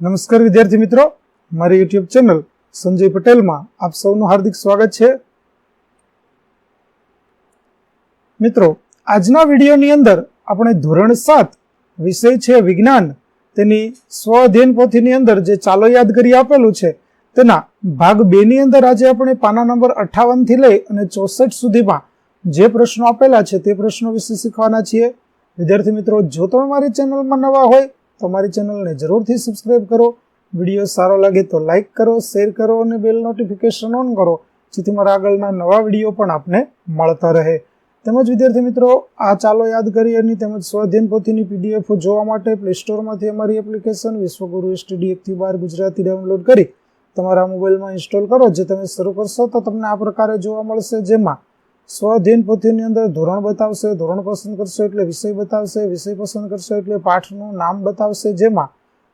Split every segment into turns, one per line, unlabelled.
નમસ્કાર વિદ્યાર્થી મિત્રો. મારી યુટ્યુબ ચેનલ સંજય પટેલમાં આપ સૌનું હાર્દિક સ્વાગત છે. મિત્રો, આજના વિડીયોની અંદર આપણે ધોરણ સાત વિષય છે વિજ્ઞાન. તેની સ્વ અધ્યયન પોથીની અંદર જે ચાલો યાદ કરી આપેલું છે, તેના ભાગ બે ની અંદર આજે આપણે પાના નંબર અઠાવનથી લઈ અને ચોસઠ સુધીમાં જે પ્રશ્નો આપેલા છે તે પ્રશ્નો વિશે શીખવાના છીએ. વિદ્યાર્થી મિત્રો, જો તમે મારી ચેનલમાં નવા હોય તો અમારી ચેનલને જરૂરથી સબસ્ક્રાઇબ કરો. વીડિયો સારો લાગે તો લાઇક કરો શેર કરો અને બેલ નોટિફિકેશન ઓન કરો, જેથી મારા આગળના નવા વીડિયો પણ આપને મળતા રહે. તેમજ વિદ્યાર્થી મિત્રો, આ ચાલો યાદ કરી અને તેમજ સ્વાધ્યાયન પોથીની પીડીએફ જોવા માટે પ્લે સ્ટોરમાંથી અમારી એપ્લિકેશન વિશ્વગુરુ એસટીડી એકથી બાર ગુજરાતી ડાઉનલોડ કરી તમારા મોબાઈલમાં ઇન્સ્ટોલ કરો. જે તમે શરૂ કરશો તો તમને આ પ્રકારે જોવા મળશે. જેમાં સ્વાધ્યાયન પોથીની અંદર ધોરણ બતાવશે, ધોરણ પસંદ કરશો એટલે વિષય બતાવશે, વિષય પસંદ કરશો એટલે પાઠનું નામ બતાવશે, જેમાં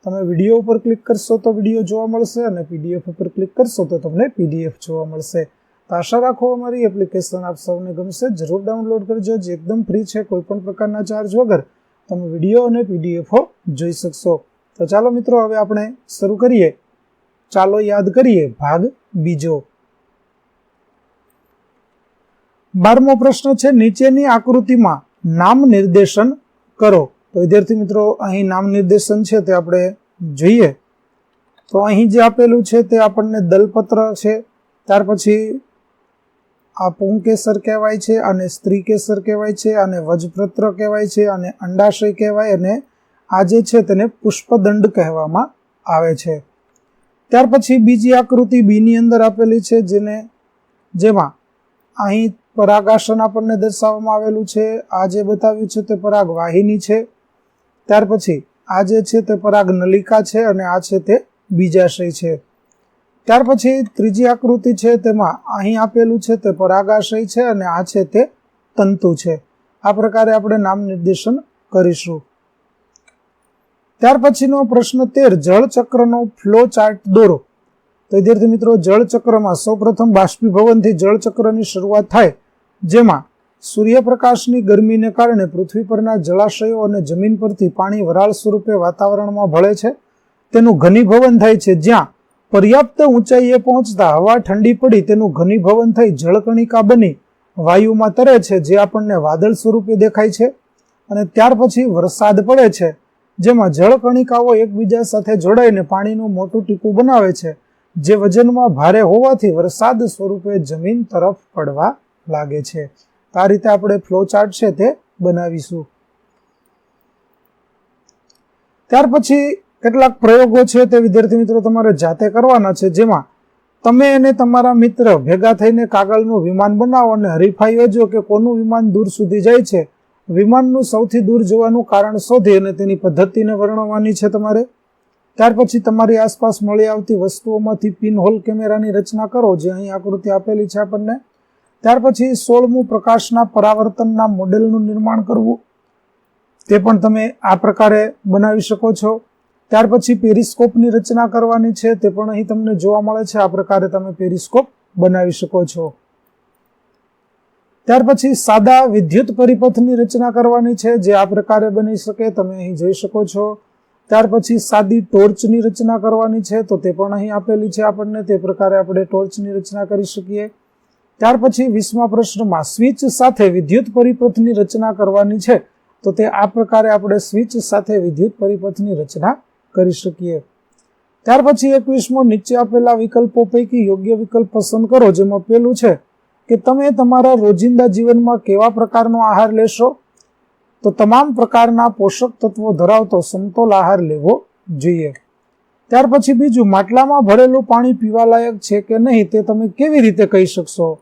તમે વીડિયો ઉપર ક્લિક કરશો તો વીડિયો જોવા મળશે અને પીડીએફ ઉપર ક્લિક કરશો તો તમને પીડીએફ જોવા મળશે. તો આશા રાખો અમારી એપ્લિકેશન આપ સૌને ગમશે. જરૂર ડાઉનલોડ કરજો. જે એકદમ ફ્રી છે કોઈ પણ પ્રકારના ચાર્જ વગર તમે વીડિયો અને પીડીએફો જોઈ શકશો. તો ચાલો મિત્રો, હવે આપણે શરૂ કરીએ. ચાલો યાદ કરીએ ભાગ બીજો. બારમો પ્રશ્ન છે, નીચેની આકૃતિમાં નામ નિર્દેશન કરો. તો વિદ્યાર્થી મિત્રો, અહીં નામ નિર્દેશન છે તે આપણે જોઈએ. તો અહીં જે આપેલું છે તે આપણને દલપત્ર છે. ત્યાર પછી આ પુંકેસર કહેવાય છે, અને સ્ત્રી કેસર કહેવાય છે, અને વજપત્ર કહેવાય છે, અને અંડાશય કહેવાય, અને આ જે છે તેને પુષ્પદંડ કહેવામાં આવે છે. ત્યાર પછી બીજી આકૃતિ બીની અંદર આપેલી છે, જેને, જેમાં અહીં પરાગાસન આપણને દર્શાવવામાં આવેલું છે. આ જે બતાવ્યું છે તે પરાગ વાહિની છે. ત્યાર પછી આ જે છે તે પરાગ નલિકા છે અને આ છે તે બીજાશય છે. ત્યાર પછી ત્રીજી આકૃતિ છે તેમાં અહીં આપેલું છે તે પરાગાશય છે અને આ છે તે તંતુ છે. આ પ્રકારે આપણે નામ નિર્દેશન કરીશું. ત્યાર પછીનો પ્રશ્ન તેર જળચક્રનો ફ્લો ચાર્ટ દોરો. તો વિદ્યાર્થી મિત્રો જળચક્રમાં સૌપ્રથમ બાષ્પીભવનથી જળચક્રની શરૂઆત થાય જેમાં સૂર્યપ્રકાશની ગરમીને કારણે પૃથ્વી પરના જળાશયો અને જમીન પરથી પાણી વરાળ સ્વરૂપે વાતાવરણમાં ભળે છે. તેનું ઘનીભવન થાય છે. જ્યાં પર્યાપ્ત ઊંચાઈએ પહોંચતા હવા ઠંડી પડી તેનું ઘનીભવન થઈ જળકણિકા બની વાયુમાં તરે છે, જે આપણને વાદળ સ્વરૂપે દેખાય છે. અને ત્યાર પછી વરસાદ પડે છે, જેમાં જળકણિકાઓ એકબીજા સાથે જોડાઈને પાણીનું મોટું ટીપું બનાવે છે, જે વજનમાં ભારે હોવાથી વરસાદ સ્વરૂપે જમીન તરફ પડવા લાગે છે. આ રીતે આપણે ફ્લો ચાર્ટ છે તે બનાવીશું. ત્યાર પછી કેટલાક પ્રયોગો છે તે વિદ્યાર્થી મિત્રો તમારે જાતે કરવાના છે. જેમાં તમે અને તમારા મિત્ર ભેગા થઈને કાગળનું વિમાન બનાવો અને હરીફાઈ યોજો કે કોનું વિમાન દૂર સુધી જાય છે. વિમાનનું સૌથી દૂર જવાનું કારણ શોધી અને તેની પદ્ધતિને વર્ણવવાની છે તમારે. ત્યાર પછી તમારી આસપાસ મળી આવતી વસ્તુઓમાંથી પિન હોલ કેમેરાની રચના કરો, જે અહીં આકૃતિ આપેલી છે આપણને. ત્યાર પછી સોળમું પ્રકાશના પરાવર્તનના મોડેલનું નિર્માણ કરવું. તે પણ તમે આ પ્રકારે બનાવી શકો છો. ત્યાર પછી પેરિસ્કોપની રચના કરવાની છે, તે પણ અહીં તમને જોવા મળે છે. આ પ્રકારે તમે પેરિસ્કોપ બનાવી શકો છો. ત્યાર પછી સાદા વિદ્યુત પરિપથની રચના કરવાની છે, જે આ પ્રકારે બની શકે, તમે અહીં જોઈ શકો છો. ત્યાર પછી સાદી ટોર્ચની રચના કરવાની છે, તો તે પણ અહીં આપેલી છે આપણને. તે પ્રકારે આપણે ટોર્ચની રચના કરી શકીએ. ત્યાર પછી વીસમા પ્રશ્નમાં સ્વિચ સાથે વિદ્યુત પરિપથની રચના કરવાની છે. તો તે આ પ્રકારે આપણે સ્વિચ સાથે વિદ્યુત પરિપથની રચના કરી શકીએ. ત્યાર પછી એકવીસમો નીચે આપેલા વિકલ્પો પૈકી યોગ્ય વિકલ્પ પસંદ કરો, જેમાં પેલું છે કે તમે તમારા રોજિંદા જીવનમાં કેવા પ્રકારનો આહાર લેશો? તો તમામ પ્રકારના પોષક તત્વો ધરાવતો સમતોલ આહાર લેવો જોઈએ. ત્યાર પછી બીજું, માટલામાં ભરેલું પાણી પીવાલાયક છે કે નહીં તે તમે કેવી રીતે કહી શકશો?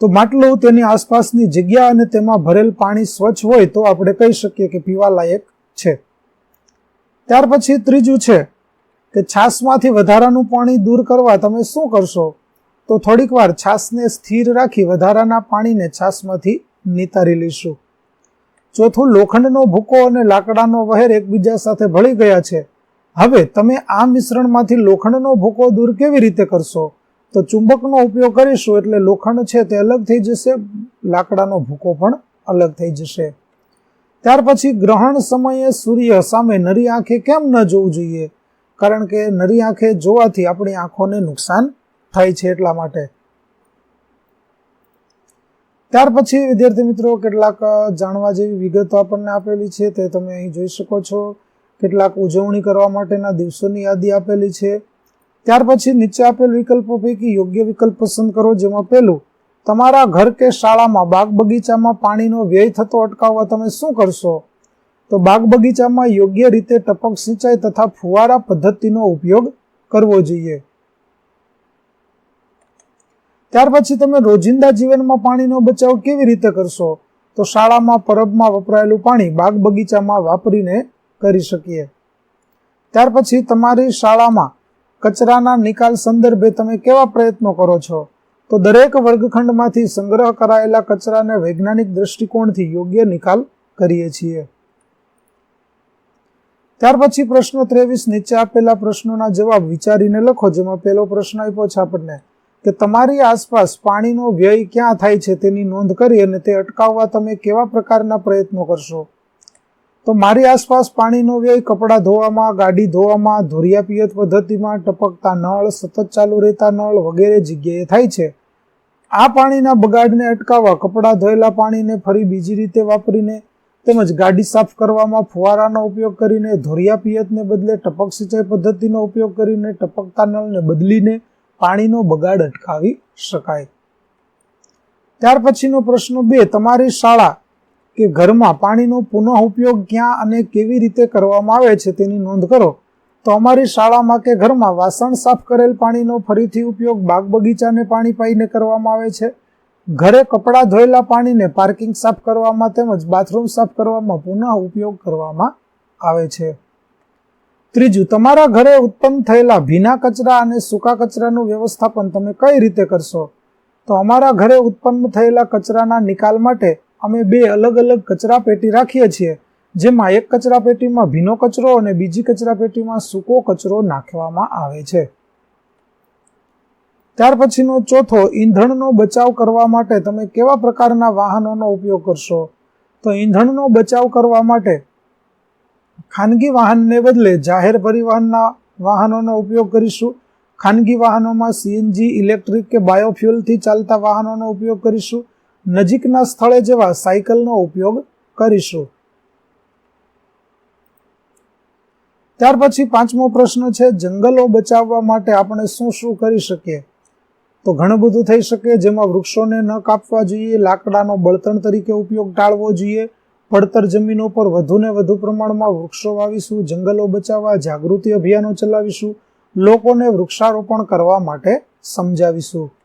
તો માટલું તેની આસપાસની જગ્યા અને તેમાં ભરેલ પાણી સ્વચ્છ હોય તો આપણે કહી શકીએ કે પીવાલાયક છે. ત્યાર પછી ત્રીજું છે કે છાસમાંથી વધારાનું પાણી દૂર કરવા તમે શું કરશો? તો થોડીક વાર છાસને સ્થિર રાખી વધારાના પાણીને છાસમાંથી નિતારી લઈશું. ચોથું, લોખંડનો ભૂકો અને લાકડાનો વહેર એકબીજા સાથે ભળી ગયા છે. હવે તમે આ મિશ્રણમાંથી લોખંડનો ભૂકો દૂર કેવી રીતે કરશો? તો ચુંબકનો ઉપયોગ કરીશું એટલે લોખંડ છે તે અલગ થઈ જશે, લાકડાનો ભૂકો પણ અલગ થઈ જશે. ત્યાર પછી ગ્રહણ સમયે સૂર્ય સામે નરી આંખે કેમ ન જોવું જોઈએ? કારણ કે નરી આંખે જોવાથી આપણી આંખોને નુકસાન થાય છે એટલા માટે. ત્યાર પછી વિદ્યાર્થી મિત્રો, કેટલાક જાણવા જેવી વિગતો આપણને આપેલી છે તે તમે અહીં જોઈ શકો છો. કેટલાક ઉજવણી કરવા માટેના દિવસોની યાદી આપેલી છે. ત્યાર પછી નીચે આપેલ વિકલ્પો પૈકી યોગ્ય વિકલ્પ પસંદ કરો, જેમાં પહેલું, તમારા ઘર કે શાળામાં બાગ બગીચામાં પાણીનો વ્યય થતો અટકાવવા તમે શું કરશો? તો બાગ બગીચામાં યોગ્ય રીતે ટપક સિંચાઈ તથા ફુવારા પદ્ધતિનો ઉપયોગ કરવો જોઈએ. ત્યાર પછી તમે રોજિંદા જીવનમાં પાણીનો બચાવ કેવી રીતે કરશો? તો શાળામાં પરબમાં વપરાયેલું પાણી બાગ બગીચામાં વાપરીને કરી શકીએ. ત્યાર પછી તમારી શાળામાં કચરાના નિકાલ સંદર્ભે તમે કેવા પ્રયત્નો કરો છો? તો દરેક વર્ગખંડમાંથી સંગ્રહ કરાયેલા કચરાને વૈજ્ઞાનિક દ્રષ્ટિકોણથી યોગ્ય નિકાલ કરીએ છીએ. ત્યાર પછી પ્રશ્ન ત્રેવીસ નીચે આપેલા પ્રશ્નોના જવાબ વિચારીને લખો. જેમાં પહેલો પ્રશ્ન આપ્યો છે આપણને કે તમારી આસપાસ પાણીનો વ્યય ક્યાં થાય છે તેની નોંધ કરી અને તે અટકાવવા તમે કેવા પ્રકારના પ્રયત્નો કરશો? તો મારી આસપાસ પાણીનો વ્યય, કપડાં ધોવામાં, ગાડી ધોવામાં, ધોરિયા પિયત પદ્ધતિમાં ટપકતા નળ, સતત ચાલુ રહેતા નળ વગેરે જગ્યાએ થાય છે. આ પાણીના બગાડને અટકાવવા કપડાં ધોયેલા પાણીને ફરી બીજી રીતે વાપરીને તેમજ ગાડી સાફ કરવામાં ફુવારાનો ઉપયોગ કરીને ધોરિયા પિયતને બદલે ટપક સિંચાઈ પદ્ધતિનો ઉપયોગ કરીને ટપકતા નળને બદલીને પાણીનો બગાડ અટકાવી શકાય. ત્યાર પછીનો પ્રશ્ન બે, તમારી શાળા કે ઘરમાં પાણીનો પુનઃ ઉપયોગ ક્યાં અને કેવી રીતે કરવામાં આવે છે તેની નોંધ કરો. તો અમારી શાળામાં કે ઘરમાં વાસણ સાફ કરેલ પાણીનો ફરીથી ઉપયોગ બાગ બગીચાને પાણી પાઈને કરવામાં આવે છે. ઘરે કપડાં ધોયેલા પાણીને પાર્કિંગ સાફ કરવામાં તેમજ બાથરૂમ સાફ કરવામાં પુનઃ ઉપયોગ કરવામાં આવે છે. ત્રીજું, તમારા ઘરે ઉત્પન્ન થયેલા ભીના કચરા અને સૂકા કચરાનું વ્યવસ્થાપન તમે કઈ રીતે કરશો? તો અમારા ઘરે ઉત્પન્ન થયેલા કચરાના નિકાલ માટે અમે બે અલગ અલગ કચરા પેટી રાખીએ છીએ, જેમાં એક કચરા પેટીમાં ભીનો કચરો અને બીજી કચરા પેટીમાં સૂકો કચરો નાખવામાં આવે છે. ત્યાર પછીનો ચોથો, ઈંધણનો બચાવ કરવા માટે તમે કેવા પ્રકારના વાહનોનો ઉપયોગ કરશો? તો ઈંધણનો બચાવ કરવા માટે ખાનગી વાહનને બદલે જાહેર પરિવહનના વાહનોનો ઉપયોગ કરીશું. ખાનગી વાહનોમાં સીએનજી ઇલેક્ટ્રિક કે બાયોફ્યુલથી ચાલતા વાહનોનો ઉપયોગ કરીશું. નજીકના સ્થળે જેવા સાયકલનો ઉપયોગ કરીશું. ત્યાર પછી પાંચમો પ્રશ્ન છે, જંગલો બચાવવા માટે આપણે શું શું કરી શકીએ? તો ઘણું બધું થઈ શકે, જેમાં વૃક્ષોને ન કાપવા જોઈએ, લાકડાનો બળતણ તરીકે ઉપયોગ ટાળવો જોઈએ, પડતર જમીનો પર વધુને વધુ પ્રમાણમાં વૃક્ષો વાવીશું, જંગલો બચાવવા, જાગૃતિ અભિયાનો ચલાવીશું, લોકોને વૃક્ષારોપણ કરવા માટે સમજાવીશું.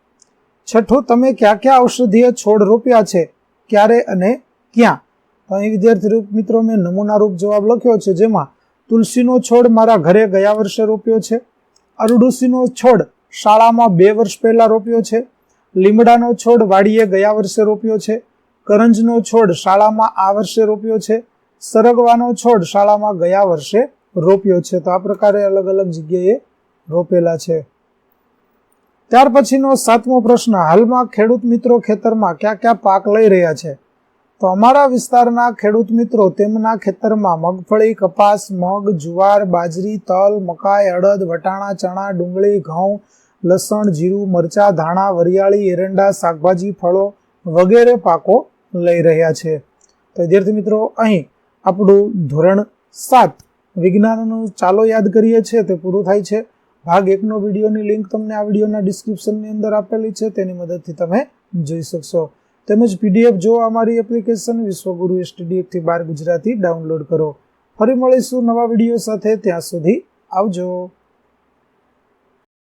છઠ્ઠું, તમે ક્યાં ક્યાં ઔષધીય છોડ રોપ્યા છે? ક્યારે અને ક્યાં? તો અહીં વિદ્યાર્થી મિત્રો, મેં નમૂના રૂપ જવાબ લખ્યો છે, જેમાં, તુલસીનો છોડ મારા ઘરે ગયા વર્ષે રોપ્યો છે. અરડુસીનો છોડ શાળામાં બે વર્ષ પહેલાં રોપ્યો છે. લીમડાનો છોડ વાડીએ ગયા વર્ષે રોપ્યો છે. કરંજનો છોડ શાળામાં આ વર્ષે રોપ્યો છે. સરગવાનો છોડ શાળામાં ગયા વર્ષે રોપ્યો છે. તો આ પ્રકારે અલગ અલગ જગ્યાએ રોપેલા છે. ત્યાર પછીનો સાતમો પ્રશ્ન, હાલમાં ખેડૂત મિત્રો ખેતરમાં ક્યાં ક્યાં પાક લઈ રહ્યા છે? તો અમારા વિસ્તારના ખેડૂત મિત્રો તેમના ખેતરમાં મગફળી, કપાસ, મગ, જુવાર, બાજરી, તલ, મકાઈ, અડદ, વટાણા, ચણા, ડુંગળી, ઘઉં, લસણ, જીરું, મરચા, ધાણા, વરિયાળી, એરંડા, શાકભાજી, ફળો વગેરે પાકો લઈ રહ્યા છે. તો વિદ્યાર્થી મિત્રો, અહીં આપણું ધોરણ સાત વિજ્ઞાનનું ચાલો યાદ કરીએ છીએ, તે પૂરું થાય છે. ભાગ એકનો વિડીયોની લિંક તમને આ વિડીયોના ડિસ્ક્રિપ્શનની અંદર આપેલી છે, તેની મદદથી તમે જોઈ શકશો. તેમજ પીડીએફ જો અમારી એપ્લિકેશન વિશ્વગુરુ એસટીડીએફથી બાર ગુજરાતી ડાઉનલોડ કરો. ફરી મળીશું નવા વીડિયો સાથે, ત્યાં સુધી આવજો.